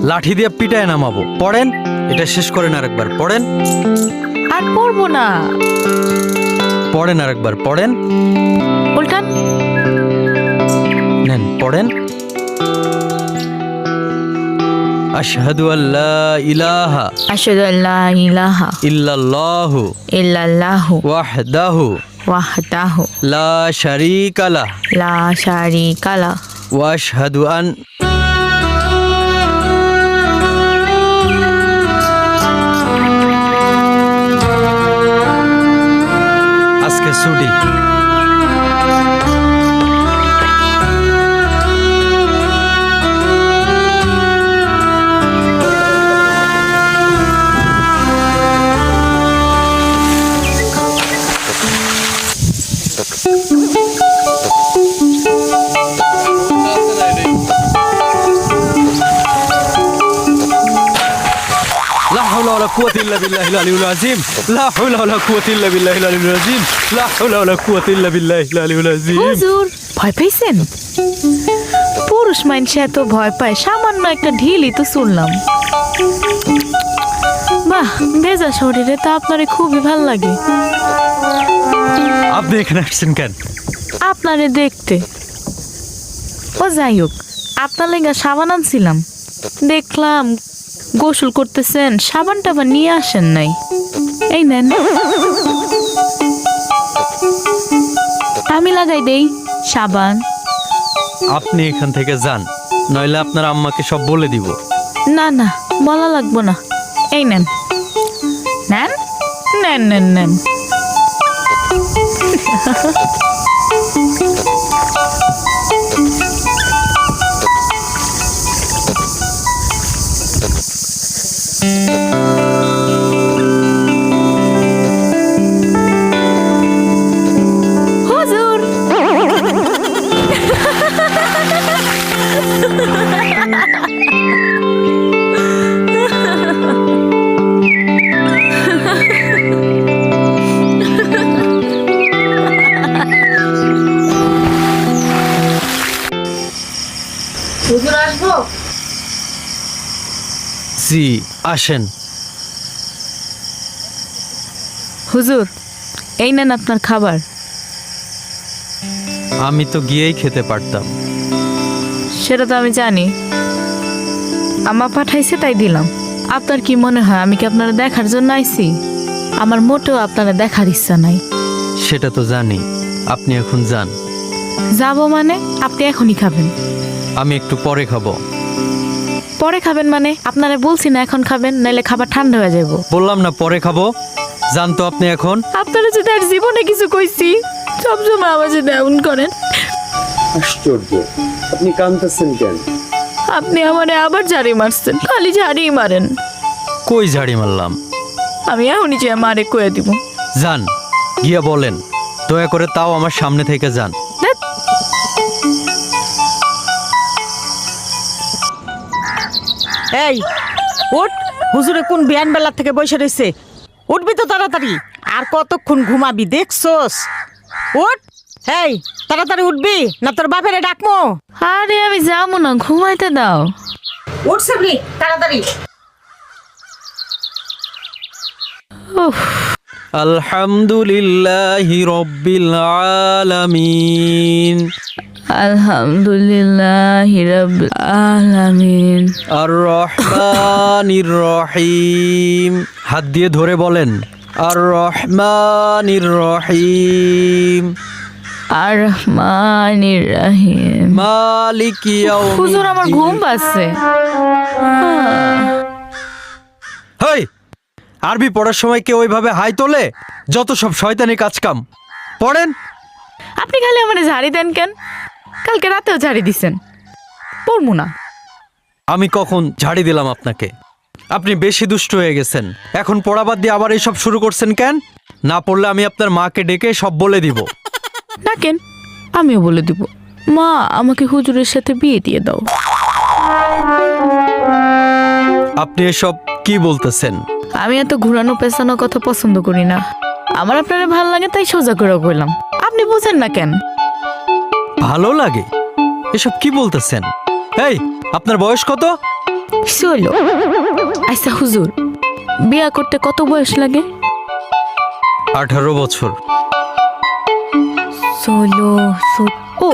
লাঠি দিয়ে পিটায় নামাবো। পড়েন? এটা শেষ করেন আরেকবার পড়েন? আর পড়ব না। পড়েন আরেকবার পড়েন? উল্টান। নেন পড়েন? আশহাদু আল্লা ইলাহা আশহাদু আল্লা ইলাহা ইল্লাল্লাহু ইল্লাল্লাহু ওয়াহদাহু ওয়াহদাহু লা শারীকা লাহ লা শারিকা লাহ ওয়া আশহাদু আন حول ولا قوة إلا بالله العلي العظيم. لا حول ولا قوة إلا بالله العلي العظيم. لا حول ولا قوة إلا بالله العلي العظيم. হুজুর ভয় পাইছেন? পুরুষ মানুষ এত ভয় পায় সামান্য একটা ঢিলই তো শুনলাম। বাহ ভেজা শরীরে তো আপনারে খুবই ভালো লাগে। আপনি এখানে আসছেন কেন? আপনারে দেখতে। ও যাই হোক আপনার লেগা সাবান আনছিলাম। দেখলাম গোসল করতেছেন সাবান টাবান নিয়ে আসেন নাই। এই নেন। আমি লাগাই দেই সাবান। আপনি এখান থেকে যান নইলে আপনার আম্মাকে সব বলে দিব। না না বলা লাগবো না। এই নেন। নেন নেন নেন নেন। হুজুর হুজুর আসব জি আসেন। হুজুর এই নেন আপনার খাবার। আমি তো গিয়েই খেতে পারতাম। সেটা তো আমি জানি। আমা পাঠাইছে তাই দিলাম। আপনার কি মনে হয় আমি কি আপনারা দেখার জন্য আইছি? আমার মোটেও আপনারা দেখার ইচ্ছা নাই। সেটা তো জানি। আপনি এখন যান। যাব মানে আপনি এখনই খাবেন। আমি একটু পরে খাব। পরে খাবেন মানে? আপনারা বলছি না এখন খাবেন নাইলে খাবার ঠান্ডা হয়ে যাব বললাম না পরে খাব। যান তো আপনি এখন। আপনারা যদি আর জীবনে কিছু কইছি সবসময় সাথে এমন করেন। আশ্চর্য আপনি কাঁদতেছেন কেন? আপনি আমারে আবার ঝাড়ি মারছেন খালি ঝাড়িই মারেন। কই ঝাড়ি মারলাম? আমি এখনই যে মারে কয়ে দিব। যান গিয়া বলেন। দয়া করে তাও আমার সামনে থেকে যান। এই উঠ। হুজুরে কোন বিয়ান বেলা থেকে বসে রয়েছে উঠবি তো তাড়াতাড়ি। আর কতক্ষণ ঘুমাবি দেখছোস? উঠ। এই তাড়াতাড়ি উঠবি না তোর বাপেরে ডাকমো। আরে আমি যাব না ঘুমাইতে দাও। উঠ সেবলি তাড়াতাড়ি। আলহামদুলিল্লাহি রব্বিল আলামিন। আলহামদুলিল্লাহ রাব্বিল আলামিন। আর রহমানির রহিম হাত দিয়ে ধরে বলেন আর রহমানির রহিম আর রহমানির রহিম মালিক হুজুর আমার ঘুম পাচ্ছে। হেই আরবি পড়ার সময় কেউ ওইভাবে হাই তোলে? যত সব শয়তানি কাজ কাম পড়েন। আপনি খালি আমার ঝাড়ি দেন কেন? কালকে রাতেও ঝাড়ি দিছেন। পড়মু না। আমি কখন ঝাড়ি দিলাম আপনাকে? আপনি বেশি দুষ্ট হয়ে গেছেন। এখন পড়া বাদ দিয়ে আবার এইসব শুরু করছেন কেন? না পড়লে আমি আপনার মাকে ডেকে সব বলে দিব। না কেন? আমিও বলে দিব। মা আমাকে হুজুরের সাথে বিয়ে দিয়ে দাও। আপনি এসব কি বলতেছেন? আমি এত ঘুরানো পেছানো কথা পছন্দ করি না। আমার আপনারা ভালো লাগে তাই সোজা করে কইলাম আপনি বুঝেন না কেন? ভালো লাগে। এসব কি বলতেছেন? এই আপনার বয়স কত? হইল। আচ্ছা হুজুর বিয়া করতে কত বয়স লাগে? আঠারো বছর। ষোলো ও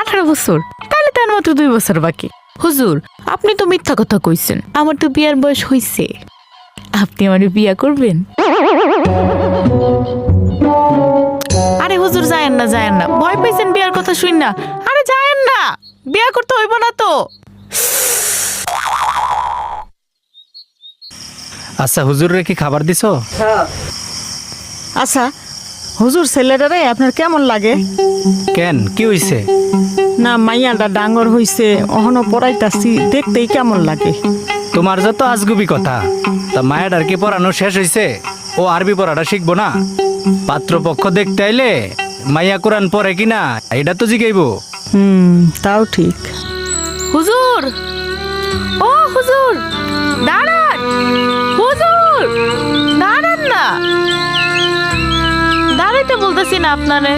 আঠারো বছর। তাহলে তার মাত্র দুই বছর বাকি। হুজুর আপনি তো মিথ্যা কথা কইছেন। আমার তো বিয়ার বয়স হইছে। আপনি আমার বিয়া করবেন? না যায়েন না। ভয় পাইছেন বিয়ার কথা শুন না। আরে যায়েন না বিয়া করতে হইব না তো। আচ্ছা হুজুরে কি খাবার দিছো? আচ্ছা হুজুর ছেলেটারে আপনার কেমন লাগে? কেন? কি হইছে? না মাইয়াটা ডাঙর হইছে অহনো পড়াইতাছি দেখতেই কেমন লাগে। তোমার যত আজগুবি কথা তা মায়ের আর কি পড়ানো শেষ হইছে? ও আরবি পড়াটা শিখব না? পাত্রপক্ষ দেখতে আইলে মাইয়া কোরআন পড়ে কিনা এটা তো জিগাইবো। হুম তাও ঠিক। হুজুর! ও হুজুর! দাঁড়ান! হুজুর! দাঁড়ান না। দাঁড়াইতে বলতেছি না আপনারে।